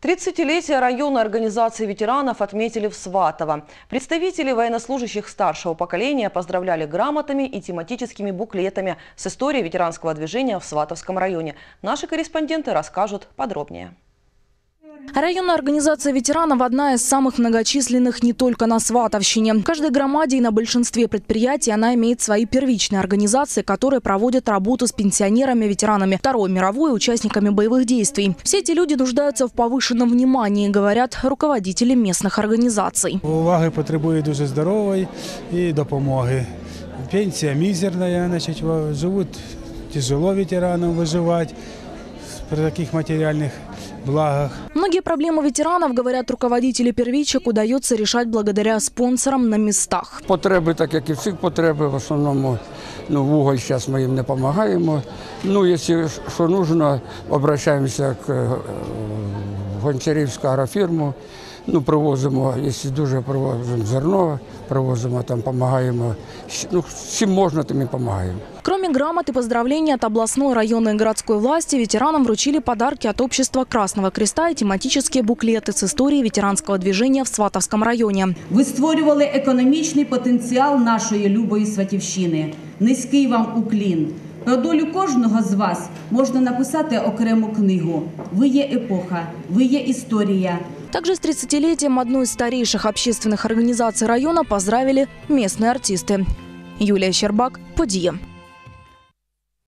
30-летие районной организации ветеранов отметили в Сватово. Представители военнослужащих старшего поколения поздравляли грамотами и тематическими буклетами с историей ветеранского движения в Сватовском районе. Наши корреспонденты расскажут подробнее. Районная организация ветеранов – одна из самых многочисленных не только на Сватовщине. В каждой громаде и на большинстве предприятий она имеет свои первичные организации, которые проводят работу с пенсионерами, ветеранами Второй мировой и участниками боевых действий. Все эти люди нуждаются в повышенном внимании, говорят руководители местных организаций. Уваги потребує дуже здорової і допомоги. Пенсія мізерна, значить, во- живуть тяжело ветеранам виживати при таких матеріальних благах. Многие проблемы ветеранов, говорят руководители первичек, удается решать благодаря спонсорам на местах. Потреби, так як і всіх потреби, в основному ну, вуголь зараз ми їм не допомагаємо. Ну, якщо що нужно, обращаємося к е, в Гончарівську агрофірму. Ну, привозимо, якщо дуже привозимо зерно, привозимо там, допомагаємо. Ну, чим можна, тим і допомагаємо. Кроме грамот и поздравлений от областной, районной и городской власти, ветеранам вручили подарки от общества Красного Креста и тематические буклеты с историей ветеранского движения в Сватовском районе. Ви створювали економічний потенціал нашої любої Сватівщини. Низький вам уклін. Про долю кожного з вас можна написати окрему книгу. Ви є епоха, ви є історія. Также с 30-летием одной из старейших общественных организаций района поздравили местные артисты. Юлия Щербак, Подия.